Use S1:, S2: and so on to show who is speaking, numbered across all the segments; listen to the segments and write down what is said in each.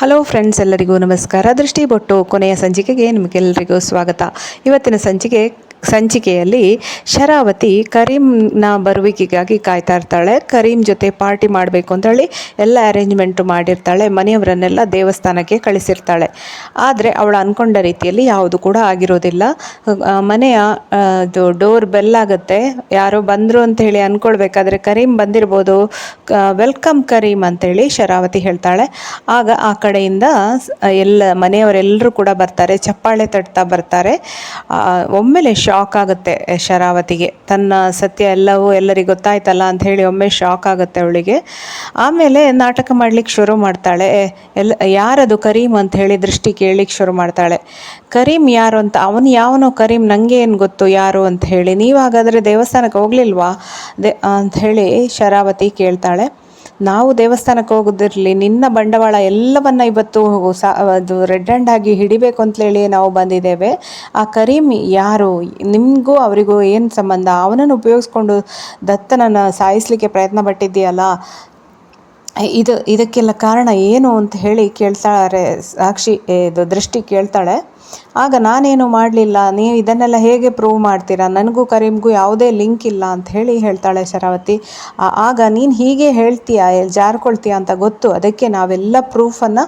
S1: Hello friends ಎಲ್ಲರಿಗೂ ನಮಸ್ಕಾರ. ದೃಷ್ಟಿ ಬೊಟ್ಟು ಕೊನೆಯ ಸಂಚಿಕೆಗೆ ನಿಮಗೆಲ್ಲರಿಗೂ ಸ್ವಾಗತ. ಇವತ್ತಿನ ಸಂಚಿಕೆ ಸಂಚಿಕೆಯಲ್ಲಿ ಶರಾವತಿ ಕರೀಂನ ಬರುವಿಕೆಗಾಗಿ ಕಾಯ್ತಾ ಇರ್ತಾಳೆ. ಕರೀಂ ಜೊತೆ ಪಾರ್ಟಿ ಮಾಡಬೇಕು ಅಂತೇಳಿ ಎಲ್ಲ ಅರೇಂಜ್ಮೆಂಟು ಮಾಡಿರ್ತಾಳೆ. ಮನೆಯವರನ್ನೆಲ್ಲ ದೇವಸ್ಥಾನಕ್ಕೆ ಕಳಿಸಿರ್ತಾಳೆ. ಆದರೆ ಅವಳು ಅಂದ್ಕೊಂಡ ರೀತಿಯಲ್ಲಿ ಯಾವುದು ಕೂಡ ಆಗಿರೋದಿಲ್ಲ. ಮನೆಯ ಇದು ಡೋರ್ ಬೆಲ್ ಆಗುತ್ತೆ. ಯಾರೋ ಬಂದರು ಅಂತ ಹೇಳಿ ಅಂದ್ಕೊಳ್ಬೇಕಾದ್ರೆ ಕರೀಂ ಬಂದಿರ್ಬೋದು ವೆಲ್ಕಮ್ ಕರೀಂ ಅಂತೇಳಿ ಶರಾವತಿ ಹೇಳ್ತಾಳೆ. ಆಗ ಆ ಕಡೆಯಿಂದ ಎಲ್ಲ ಮನೆಯವರೆಲ್ಲರೂ ಕೂಡ ಬರ್ತಾರೆ. ಚಪ್ಪಾಳೆ ತಟ್ತಾ ಬರ್ತಾರೆ. ಒಮ್ಮೆಲೆ ಶಾಕ್ ಆಗುತ್ತೆ ಶರಾವತಿಗೆ. ತನ್ನ ಸತ್ಯ ಎಲ್ಲವೂ ಎಲ್ಲರಿಗೂ ಗೊತ್ತಾಯ್ತಲ್ಲ ಅಂತ ಹೇಳಿ ಒಮ್ಮೆ ಶಾಕ್ ಆಗುತ್ತೆ ಅವಳಿಗೆ. ಆಮೇಲೆ ನಾಟಕ ಮಾಡ್ಲಿಕ್ಕೆ ಶುರು ಮಾಡ್ತಾಳೆ. ಎಲ್ಲ ಯಾರದು ಕರೀಮ್ ಅಂತ ಹೇಳಿ ದೃಷ್ಟಿ ಕೇಳಲಿಕ್ಕೆ ಶುರು ಮಾಡ್ತಾಳೆ. ಕರೀಂ ಯಾರು ಅಂತ, ಅವನು ಯಾವನೋ ಕರೀಂ ನನಗೆ ಏನು ಗೊತ್ತು ಯಾರು ಅಂತ ಹೇಳಿ. ನೀವು ಹಾಗಾದರೆ ದೇವಸ್ಥಾನಕ್ಕೆ ಹೋಗ್ಲಿಲ್ವಾ? ದೇ ಅಂತ ಹೇಳಿ ಶರಾವತಿ ಕೇಳ್ತಾಳೆ. ನಾವು ದೇವಸ್ಥಾನಕ್ಕೆ ಹೋಗೋದಿರಲಿ, ನಿನ್ನ ಬಂಡವಾಳ ಎಲ್ಲವನ್ನ ಇವತ್ತು ಅದು ರೆಡ್ ಹ್ಯಾಂಡ್ ಆಗಿ ಹಿಡಿಬೇಕು ಅಂತೇಳಿ ನಾವು ಬಂದಿದ್ದೇವೆ. ಆ ಕರೀಮ್ ಯಾರು? ನಿಮಗೂ ಅವರಿಗೂ ಏನು ಸಂಬಂಧ? ಅವನನ್ನು ಉಪಯೋಗಿಸ್ಕೊಂಡು ದತ್ತನನ್ನು ಸಾಯಿಸಲಿಕ್ಕೆ ಪ್ರಯತ್ನ ಪಟ್ಟಿದ್ದೀಯಲ್ಲ. ಇದು, ಇದಕ್ಕೆಲ್ಲ ಕಾರಣ ಏನು ಅಂತ ಹೇಳಿ ಕೇಳ್ತಾಳೆ, ಸಾಕ್ಷಿ, ಇದು ದೃಷ್ಟಿ ಕೇಳ್ತಾಳೆ. ಆಗ ನಾನೇನು ಮಾಡಲಿಲ್ಲ, ನೀವು ಇದನ್ನೆಲ್ಲ ಹೇಗೆ ಪ್ರೂವ್ ಮಾಡ್ತೀರಾ? ನನಗೂ ಕರೀಮ್ಗೂ ಯಾವುದೇ ಲಿಂಕ್ ಇಲ್ಲ ಅಂತ ಹೇಳಿ ಹೇಳ್ತಾಳೆ ಶರಾವತಿ. ಆಗ ನೀನು ಹೀಗೆ ಹೇಳ್ತೀಯ ಜಾರ್ಕೊಳ್ತೀಯ ಅಂತ ಗೊತ್ತು. ಅದಕ್ಕೆ ನಾವೆಲ್ಲ ಪ್ರೂಫನ್ನು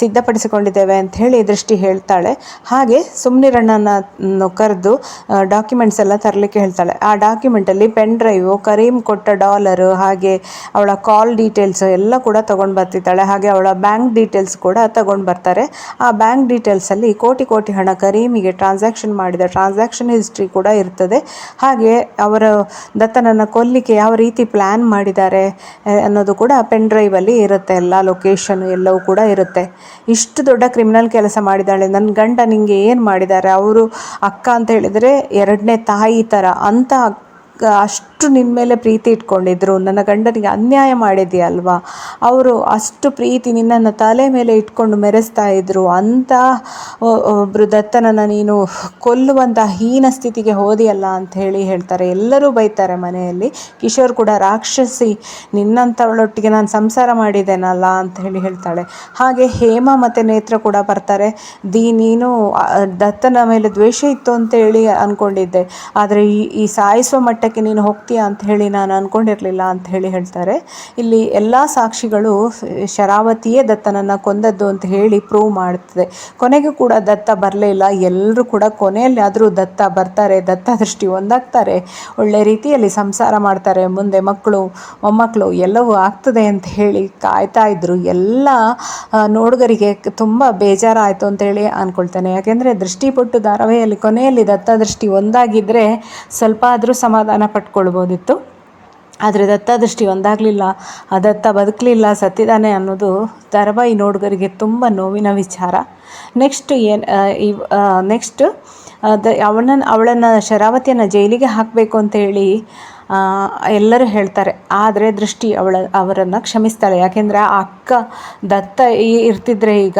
S1: ಸಿದ್ಧಪಡಿಸಿಕೊಂಡಿದ್ದೇವೆ ಅಂತ ಹೇಳಿ ದೃಷ್ಟಿ ಹೇಳ್ತಾಳೆ. ಹಾಗೆ ಸುಮ್ನಿರಣ್ಣನ ಕರೆದು ಡಾಕ್ಯುಮೆಂಟ್ಸ್ ಎಲ್ಲ ತರಲಿಕ್ಕೆ ಹೇಳ್ತಾಳೆ. ಆ ಡಾಕ್ಯುಮೆಂಟಲ್ಲಿ ಪೆನ್ ಡ್ರೈವು ಕರೀಮ್ ಕೊಟ್ಟ ಡಾಲರು ಹಾಗೆ ಅವಳ ಕಾಲ್ ಡೀಟೇಲ್ಸ್ ಎಲ್ಲ ಕೂಡ ತೊಗೊಂಡು ಬರ್ತಿದ್ದಾಳೆ. ಹಾಗೆ ಅವಳ ಬ್ಯಾಂಕ್ ಡೀಟೇಲ್ಸ್ ಕೂಡ ತಗೊಂಡು ಬರ್ತಾರೆ. ಆ ಬ್ಯಾಂಕ್ ಡೀಟೇಲ್ಸಲ್ಲಿ ಕೋಟಿ ಕೋಟಿ ಹಣ ಕರೀಮಿಗೆ ಟ್ರಾನ್ಸಾಕ್ಷನ್ ಮಾಡಿದ ಟ್ರಾನ್ಸಾಕ್ಷನ್ ಹಿಸ್ಟ್ರಿ ಕೂಡ ಇರ್ತದೆ. ಹಾಗೆ ಅವರ ದತ್ತನನ್ನು ಕೊಲ್ಲಿಕ್ಕೆ ಯಾವ ರೀತಿ ಪ್ಲ್ಯಾನ್ ಮಾಡಿದ್ದಾರೆ ಅನ್ನೋದು ಕೂಡ ಪೆನ್ ಡ್ರೈವಲ್ಲಿ ಇರುತ್ತೆ. ಎಲ್ಲ ಲೊಕೇಶನ್ ಎಲ್ಲವೂ ಕೂಡ ಇರುತ್ತೆ. ಇಷ್ಟು ದೊಡ್ಡ ಕ್ರಿಮಿನಲ್ ಕೆಲಸ ಮಾಡಿದ್ದಾಳೆ. ನನ್ನ ಗಂಡ ನಿಮಗೆ ಏನು ಮಾಡಿದ್ದಾರೆ? ಅವರು ಅಕ್ಕ ಅಂತ ಹೇಳಿದರೆ ಎರಡನೇ ತಾಯಿ ಥರ ಅಂತ ಅಷ್ಟು ನಿನ್ನ ಮೇಲೆ ಪ್ರೀತಿ ಇಟ್ಕೊಂಡಿದ್ರು. ನನ್ನ ಗಂಡನಿಗೆ ಅನ್ಯಾಯ ಮಾಡಿದ್ಯಲ್ವಾ? ಅವರು ಅಷ್ಟು ಪ್ರೀತಿ ನಿನ್ನನ್ನು ತಲೆ ಮೇಲೆ ಇಟ್ಕೊಂಡು ಮೆರೆಸ್ತಾ ಇದ್ರು. ಅಂತ ಒಬ್ಬರು ದತ್ತನನ್ನು ನೀನು ಕೊಲ್ಲುವಂಥ ಹೀನ ಸ್ಥಿತಿಗೆ ಹೋದಿಯಲ್ಲ ಅಂತ ಹೇಳಿ ಹೇಳ್ತಾರೆ. ಎಲ್ಲರೂ ಬೈತಾರೆ ಮನೆಯಲ್ಲಿ. ಕಿಶೋರ್ ಕೂಡ ರಾಕ್ಷಸಿ ನಿನ್ನಂಥವಳೊಟ್ಟಿಗೆ ನಾನು ಸಂಸಾರ ಮಾಡಿದ್ದೇನಲ್ಲ ಅಂತ ಹೇಳಿ ಹೇಳ್ತಾಳೆ. ಹಾಗೆ ಹೇಮ ಮತ್ತು ನೇತ್ರ ಕೂಡ ಬರ್ತಾರೆ. ದಿ, ನೀನು ದತ್ತನ ಮೇಲೆ ದ್ವೇಷ ಇತ್ತು ಅಂತ ಹೇಳಿ ಅಂದ್ಕೊಂಡಿದ್ದೆ ಆದರೆ ಈ ಈ ಸಾಯಿಸುವ ಮಟ್ಟಕ್ಕೆ ನೀನು ಹೋಗ್ತೀಯಾ ಅಂತ ಹೇಳಿ ನಾನು ಅಂದ್ಕೊಂಡಿರಲಿಲ್ಲ ಅಂತ ಹೇಳಿ ಹೇಳ್ತಾರೆ. ಇಲ್ಲಿ ಎಲ್ಲ ಸಾಕ್ಷಿಗಳು ಶರಾವತಿಯೇ ದತ್ತನನ್ನು ಕೊಂದದ್ದು ಅಂತ ಹೇಳಿ ಪ್ರೂವ್ ಮಾಡ್ತದೆ. ಕೊನೆಗೂ ಕೂಡ ದತ್ತ ಬರಲೇ ಇಲ್ಲ. ಎಲ್ಲರೂ ಕೂಡ ಕೊನೆಯಲ್ಲಿ ಆದರೂ ದತ್ತ ಬರ್ತಾರೆ. ದತ್ತ ದೃಷ್ಟಿ ಒಂದಾಗ್ತಾರೆ. ಒಳ್ಳೆ ರೀತಿಯಲ್ಲಿ ಸಂಸಾರ ಮಾಡ್ತಾರೆ. ಮುಂದೆ ಮಕ್ಕಳು ಮೊಮ್ಮಕ್ಕಳು ಎಲ್ಲವೂ ಆಗ್ತದೆ ಅಂತ ಹೇಳಿ ಕಾಯ್ತಾ ಇದ್ರು. ಎಲ್ಲ ನೋಡುಗರಿಗೆ ತುಂಬ ಬೇಜಾರಾಯಿತು ಅಂತೇಳಿ ಅಂದ್ಕೊಳ್ತೇನೆ ಯಾಕೆಂದರೆ ದೃಷ್ಟಿಪಟ್ಟು ಧಾರಾವಾಹಿಯಲ್ಲಿ ಕೊನೆಯಲ್ಲಿ ದತ್ತ ದೃಷ್ಟಿ ಒಂದಾಗಿದ್ದರೆ ಸ್ವಲ್ಪ ಆದರೂ ಸಮಾಧಾನ ಪಟ್ಕೊಳ್ಬೋದಿತ್ತು ಆದರೆ ದತ್ತ ದೃಷ್ಟಿ ಒಂದಾಗಲಿಲ್ಲ. ಆ ದತ್ತ ಬದುಕಲಿಲ್ಲ ಸತ್ತಿದ್ದಾನೆ ಅನ್ನೋದು ಧಾರಾವಾಹಿ ನೋಡುಗರಿಗೆ ತುಂಬ ನೋವಿನ ವಿಚಾರ. ನೆಕ್ಸ್ಟ್ ಏನು ಇವ್ ನೆಕ್ಸ್ಟ್ ಅದು ಅವನನ್ನು ಅವಳನ್ನು ಶರಾವತಿಯನ್ನು ಜೈಲಿಗೆ ಹಾಕಬೇಕು ಅಂತೇಳಿ ಎಲ್ಲರೂ ಹೇಳ್ತಾರೆ. ಆದರೆ ದೃಷ್ಟಿ ಅವಳ, ಅವರನ್ನು ಕ್ಷಮಿಸ್ತಾಳೆ. ಯಾಕೆಂದರೆ ಆ ಅಕ್ಕ ದತ್ತ ಈ- ಇರ್ತಿದ್ರೆ ಈಗ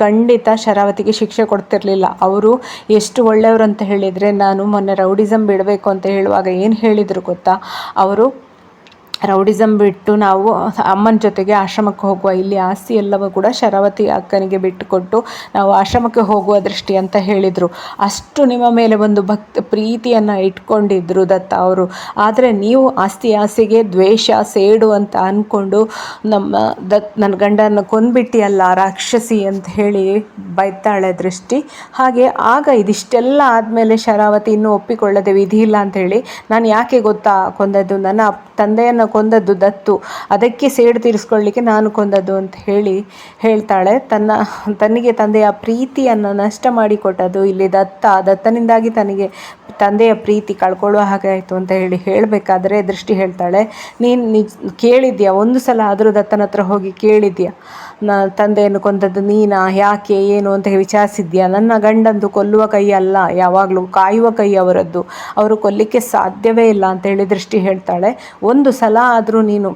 S1: ಖಂಡಿತ ಶರಾವತಿಗೆ ಶಿಕ್ಷೆ ಕೊಡ್ತಿರಲಿಲ್ಲ. ಅವರು ಎಷ್ಟು ಒಳ್ಳೆಯವರು ಅಂತ ಹೇಳಿದರೆ, ನಾನು ಮೊನ್ನೆ ರೌಡಿಸಮ್ ಬಿಡಬೇಕು ಅಂತ ಹೇಳುವಾಗ ಏನು ಹೇಳಿದರು ಗೊತ್ತಾ? ಅವರು ರೌಡಿಸಮ್ ಬಿಟ್ಟು ನಾವು ಅಮ್ಮನ ಜೊತೆಗೆ ಆಶ್ರಮಕ್ಕೆ ಹೋಗುವ ಇಲ್ಲಿ ಆಸ್ತಿ ಎಲ್ಲವೂ ಕೂಡ ಶರಾವತಿ ಅಕ್ಕನಿಗೆ ಬಿಟ್ಟುಕೊಟ್ಟು ನಾವು ಆಶ್ರಮಕ್ಕೆ ಹೋಗುವ ದೃಷ್ಟಿ ಅಂತ ಹೇಳಿದರು. ಅಷ್ಟು ನಿಮ್ಮ ಮೇಲೆ ಒಂದು ಭಕ್ತ ಪ್ರೀತಿಯನ್ನು ಇಟ್ಕೊಂಡಿದ್ರು ದತ್ತ ಅವರು. ಆದರೆ ನೀವು ಆಸ್ತಿ ಆಸೆಗೆ ದ್ವೇಷ ಸೇಡು ಅಂತ ಅಂದ್ಕೊಂಡು ನಮ್ಮ ದತ್ ನನ್ನ ಗಂಡನ ಕೊಂದ್ಬಿಟ್ಟಿಯಲ್ಲ ರಾಕ್ಷಸಿ ಅಂತ ಹೇಳಿ ಬೈತಾಳೆ ದೃಷ್ಟಿ. ಹಾಗೆ ಆಗ ಇದಿಷ್ಟೆಲ್ಲ ಆದಮೇಲೆ ಶರಾವತಿ ಇನ್ನೂ ಒಪ್ಪಿಕೊಳ್ಳದೆ ವಿಧಿ ಇಲ್ಲ ಅಂತ ಹೇಳಿ ನಾನು ಯಾಕೆ ಗೊತ್ತಾ ಕೊಂದದ್ದು? ನನ್ನ ತಂದೆಯನ್ನು ಕೊಂದದ್ದು ದತ್ತು. ಅದಕ್ಕೆ ಸೇಡು ತೀರಿಸ್ಕೊಳ್ಳಿಕ್ಕೆ ನಾನು ಕೊಂದದ್ದು ಅಂತ ಹೇಳಿ ಹೇಳ್ತಾಳೆ. ತನ್ನ ತನಗೆ ತಂದೆಯ ಪ್ರೀತಿಯನ್ನು ನಷ್ಟ ಮಾಡಿಕೊಟ್ಟದ್ದು ಇಲ್ಲಿ ದತ್ತ. ದತ್ತನಿಂದಾಗಿ ತನಗೆ ತಂದೆಯ ಪ್ರೀತಿ ಕಳ್ಕೊಳ್ಳುವ ಹಾಗೆ ಆಯಿತು ಅಂತ ಹೇಳಿ ಹೇಳಬೇಕಾದ್ರೆ ದೃಷ್ಟಿ ಹೇಳ್ತಾಳೆ, ನೀನು ನಿಜ ಕೇಳಿದ್ಯಾ? ಒಂದು ಸಲ ಆದರೂ ದತ್ತನ ಹತ್ರ ಹೋಗಿ ಕೇಳಿದ್ಯಾ? ನ ತಂದೆಯನ್ನು ಕೊಂದದ್ದು ನೀನಾ? ಯಾಕೆ? ಏನು ಅಂತ ವಿಚಾರಿಸಿದ್ಯಾ? ನನ್ನ ಗಂಡಂದು ಕೊಲ್ಲುವ ಕೈ ಅಲ್ಲ, ಯಾವಾಗಲೂ ಕಾಯುವ ಕೈ ಅವರದ್ದು. ಅವರು ಕೊಲ್ಲಿಕ್ಕೆ ಸಾಧ್ಯವೇ ಇಲ್ಲ ಅಂತ ಹೇಳಿ ದೃಷ್ಟಿ ಹೇಳ್ತಾಳೆ. ಒಂದು ಸಲ ಆದರೂ ನೀನು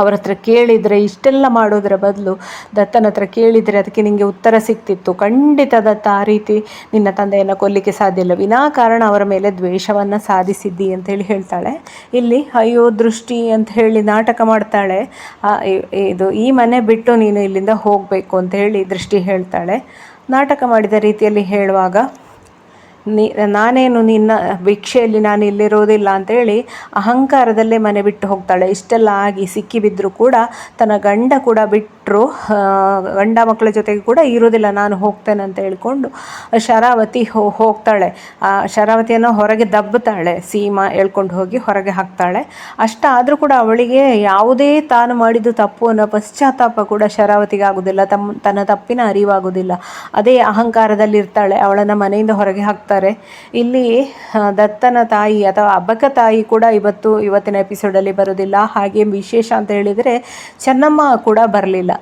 S1: ಅವ್ರ ಹತ್ರ ಕೇಳಿದರೆ, ಇಷ್ಟೆಲ್ಲ ಮಾಡೋದರ ಬದಲು ದತ್ತನ ಹತ್ರ ಕೇಳಿದರೆ ಅದಕ್ಕೆ ನಿಮಗೆ ಉತ್ತರ ಸಿಕ್ತಿತ್ತು ಖಂಡಿತ ದತ್ತ, ಆ ರೀತಿ ನಿನ್ನ ತಂದೆಯನ್ನು ಕೊಲ್ಲಿಕ್ಕೆ ಸಾಧ್ಯ ಇಲ್ಲ. ವಿನಾಕಾರಣ ಅವರ ಮೇಲೆ ದ್ವೇಷವನ್ನು ಸಾಧಿಸಿದ್ದಿ ಅಂತೇಳಿ ಹೇಳ್ತಾಳೆ. ಇಲ್ಲಿ, ಅಯ್ಯೋ, ದೃಷ್ಟಿ ಅಂತ ಹೇಳಿ ನಾಟಕ ಮಾಡ್ತಾಳೆ. ಇದು, ಈ ಮನೆ ಬಿಟ್ಟು ನೀನು ಇಲ್ಲಿಂದ ಹೋಗಬೇಕು ಅಂತ ಹೇಳಿ ದೃಷ್ಟಿ ಹೇಳ್ತಾಳೆ. ನಾಟಕ ಮಾಡಿದ ರೀತಿಯಲ್ಲಿ ಹೇಳುವಾಗ ನೀ, ನಾನೇನು ನಿನ್ನ ಭಿಕ್ಷೆಯಲ್ಲಿ ನಾನು ಇಲ್ಲಿರೋದಿಲ್ಲ ಅಂತೇಳಿ ಅಹಂಕಾರದಲ್ಲೇ ಮನೆ ಬಿಟ್ಟು ಹೋಗ್ತಾಳೆ. ಇಷ್ಟೆಲ್ಲ ಆಗಿ ಸಿಕ್ಕಿಬಿದ್ದರೂ ಕೂಡ ತನ್ನ ಗಂಡ ಕೂಡ ಬಿಟ್ಟರು ಗಂಡ ಮಕ್ಕಳ ಜೊತೆಗೆ ಕೂಡ ಇರೋದಿಲ್ಲ ನಾನು ಹೋಗ್ತೇನೆ ಅಂತ ಹೇಳ್ಕೊಂಡು ಶರಾವತಿ ಹೋಗ್ತಾಳೆ. ಆ, ಶರಾವತಿಯನ್ನು ಹೊರಗೆ ದಬ್ಬುತ್ತಾಳೆ. ಸೀಮಾ ಹೇಳ್ಕೊಂಡು ಹೋಗಿ ಹೊರಗೆ ಹಾಕ್ತಾಳೆ. ಅಷ್ಟಾದರೂ ಕೂಡ ಅವಳಿಗೆ ಯಾವುದೇ ತಾನು ಮಾಡಿದ್ದು ತಪ್ಪು ಅನ್ನೋ ಪಶ್ಚಾತ್ತಾಪ ಕೂಡ ಶರಾವತಿಗೆ ಆಗೋದಿಲ್ಲ. ತಮ್ಮ, ತನ್ನ ತಪ್ಪಿನ ಅರಿವಾಗೋದಿಲ್ಲ. ಅದೇ ಅಹಂಕಾರದಲ್ಲಿರ್ತಾಳೆ. ಅವಳನ್ನು ಮನೆಯಿಂದ ಹೊರಗೆ ಹಾಕ್ತಾರೆ ಇಲ್ಲಿ ದತ್ತನ ತಾಯಿ ಅಥವಾ ಅಬ್ಬಕ್ಕ ತಾಯಿ ಕೂಡ ಇವತ್ತು ಇವತ್ತಿನ ಎಪಿಸೋಡಲ್ಲಿ ಬರೋದಿಲ್ಲ ಹಾಗೆ ವಿಶೇಷ ಅಂತ ಹೇಳಿದರೆ ಚೆನ್ನಮ್ಮ ಕೂಡ ಬರಲಿಲ್ಲ.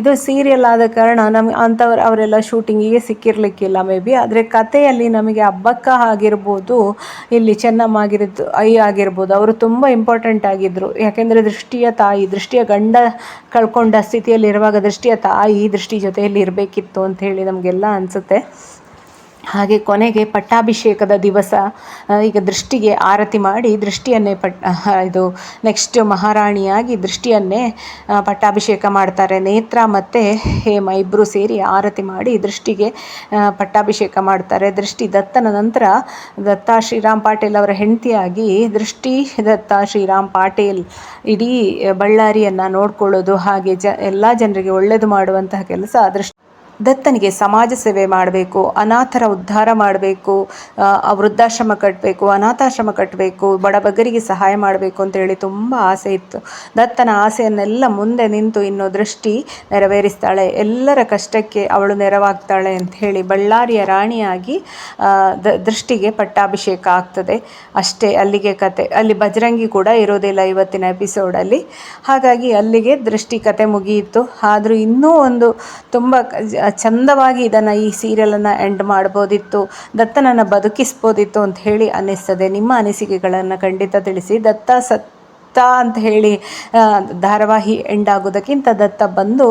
S1: ಇದು ಸೀರಿಯಲ್ ಆದ ಕಾರಣ ನಮ್ಗೆ ಅಂಥವ್ರು, ಅವರೆಲ್ಲ ಶೂಟಿಂಗಿಗೆ ಸಿಕ್ಕಿರಲಿಕ್ಕಿಲ್ಲ ಮೇ ಬಿ. ಆದರೆ ಕಥೆಯಲ್ಲಿ ನಮಗೆ ಅಬ್ಬಕ್ಕ ಆಗಿರ್ಬೋದು, ಇಲ್ಲಿ ಚೆನ್ನಮ್ಮ ಆಗಿರೋದು, ಐ ಆಗಿರ್ಬೋದು, ಅವರು ತುಂಬ ಇಂಪಾರ್ಟೆಂಟ್ ಆಗಿದ್ದರು ಯಾಕೆಂದರೆ ದೃಷ್ಟಿಯ ತಾಯಿ, ದೃಷ್ಟಿಯ ಗಂಡ ಕಳ್ಕೊಂಡ ಸ್ಥಿತಿಯಲ್ಲಿರುವಾಗ ದೃಷ್ಟಿಯ ತಾಯಿ ದೃಷ್ಟಿ ಜೊತೆಯಲ್ಲಿ ಇರಬೇಕಿತ್ತು ಅಂತ ಹೇಳಿ ನಮಗೆಲ್ಲ ಅನಿಸುತ್ತೆ. ಹಾಗೆ ಕೊನೆಗೆ ಪಟ್ಟಾಭಿಷೇಕದ ದಿವಸ ಈಗ ದೃಷ್ಟಿಗೆ ಆರತಿ ಮಾಡಿ ದೃಷ್ಟಿಯನ್ನೇ ಪಟ್ ಇದು ನೆಕ್ಸ್ಟ್ ಮಹಾರಾಣಿಯಾಗಿ ದೃಷ್ಟಿಯನ್ನೇ ಪಟ್ಟಾಭಿಷೇಕ ಮಾಡ್ತಾರೆ. ನೇತ್ರ ಮತ್ತು ಹೇಮ ಇಬ್ಬರು ಸೇರಿ ಆರತಿ ಮಾಡಿ ದೃಷ್ಟಿಗೆ ಪಟ್ಟಾಭಿಷೇಕ ಮಾಡ್ತಾರೆ. ದೃಷ್ಟಿ ದತ್ತನ ನಂತರ ದತ್ತ ಶ್ರೀರಾಮ್ ಪಾಟೀಲ್ ಅವರ ಹೆಂಡತಿಯಾಗಿ ದೃಷ್ಟಿ ದತ್ತ ಶ್ರೀರಾಮ್ ಪಾಟೀಲ್ ಇಡೀ ಬಳ್ಳಾರಿಯನ್ನು ನೋಡ್ಕೊಳ್ಳೋದು, ಹಾಗೆ ಜ, ಎಲ್ಲ ಜನರಿಗೆ ಒಳ್ಳೆಯದು ಮಾಡುವಂತಹ ಕೆಲಸ ದೃಷ್ಟಿ ದತ್ತನಿಗೆ ಸಮಾಜ ಸೇವೆ ಮಾಡಬೇಕು, ಅನಾಥರ ಉದ್ಧಾರ ಮಾಡಬೇಕು ವೃದ್ಧಾಶ್ರಮ ಕಟ್ಟಬೇಕು ಅನಾಥಾಶ್ರಮ ಕಟ್ಟಬೇಕು ಬಡಬಗರಿಗೆ ಸಹಾಯ ಮಾಡಬೇಕು ಅಂತೇಳಿ ತುಂಬ ಆಸೆ ಇತ್ತು. ದತ್ತನ ಆಸೆಯನ್ನೆಲ್ಲ ಮುಂದೆ ನಿಂತು ಇನ್ನೂ ದೃಷ್ಟಿ ನೆರವೇರಿಸ್ತಾಳೆ. ಎಲ್ಲರ ಕಷ್ಟಕ್ಕೆ ಅವಳು ನೆರವಾಗ್ತಾಳೆ ಅಂತ ಹೇಳಿ ಬಳ್ಳಾರಿಯ ರಾಣಿಯಾಗಿ ದೃಷ್ಟಿಗೆ ಪಟ್ಟಾಭಿಷೇಕ ಆಗ್ತದೆ. ಅಷ್ಟೇ ಅಲ್ಲಿಗೆ ಕತೆ, ಅಲ್ಲಿ ಬಜರಂಗಿ ಕೂಡ ಇರೋದಿಲ್ಲ ಇವತ್ತಿನ ಎಪಿಸೋಡಲ್ಲಿ ಹಾಗಾಗಿ ಅಲ್ಲಿಗೆ ದೃಷ್ಟಿ ಕತೆ ಮುಗಿಯಿತು. ಆದರೂ ಇನ್ನೂ ಒಂದು ತುಂಬ ಚಂದವಾಗಿ ಇದನ್ನು ಈ ಸೀರಿಯಲನ್ನು ಎಂಡ್ ಮಾಡ್ಬೋದಿತ್ತು, ದತ್ತನನ್ನು ಬದುಕಿಸ್ಬೋದಿತ್ತು ಅಂತ ಹೇಳಿ ಅನ್ನಿಸ್ತದೆ. ನಿಮ್ಮ ಅನಿಸಿಕೆಗಳನ್ನು ಖಂಡಿತ ತಿಳಿಸಿ. ದತ್ತ ಸತ್ತ ಅಂತ ಹೇಳಿ ಧಾರಾವಾಹಿ ಎಂಡ್ ಆಗೋದಕ್ಕಿಂತ ದತ್ತ ಬಂದು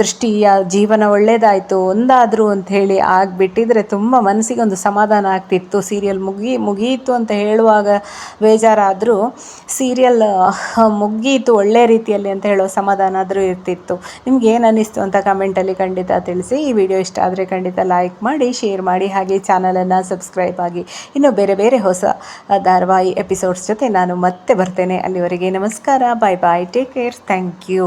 S1: ದೃಷ್ಟಿಯ ಜೀವನ ಒಳ್ಳೇದಾಯಿತು, ಒಂದಾದರೂ ಅಂತ ಹೇಳಿ ಆಗಿಬಿಟ್ಟಿದ್ರೆ ತುಂಬ ಮನಸ್ಸಿಗೆ ಒಂದು ಸಮಾಧಾನ ಆಗ್ತಿತ್ತು. ಸೀರಿಯಲ್ ಮುಗಿ ಮುಗಿಯಿತು ಅಂತ ಹೇಳುವಾಗ ಬೇಜಾರಾದರೂ ಸೀರಿಯಲ್ ಮುಗಿಯಿತು ಒಳ್ಳೆ ರೀತಿಯಲ್ಲಿ ಅಂತ ಹೇಳೋ ಸಮಾಧಾನ ಆದರೂ ಇರ್ತಿತ್ತು. ನಿಮ್ಗೆ ಏನು ಅನ್ನಿಸ್ತು ಅಂತ ಕಮೆಂಟಲ್ಲಿ ಖಂಡಿತ ತಿಳಿಸಿ. ಈ ವಿಡಿಯೋ ಇಷ್ಟ ಆದರೆ ಖಂಡಿತ ಲೈಕ್ ಮಾಡಿ ಶೇರ್ ಮಾಡಿ, ಹಾಗೆ ಚಾನಲನ್ನು ಸಬ್ಸ್ಕ್ರೈಬ್ ಆಗಿ. ಇನ್ನು ಬೇರೆ ಬೇರೆ ಹೊಸ ಧಾರಾವಾಹಿ ಎಪಿಸೋಡ್ಸ್ ಜೊತೆ ನಾನು ಮತ್ತೆ ಬರ್ತೇನೆ. ಅಲ್ಲಿವರೆಗೆ ನಮಸ್ಕಾರ. Bye bye take care thank you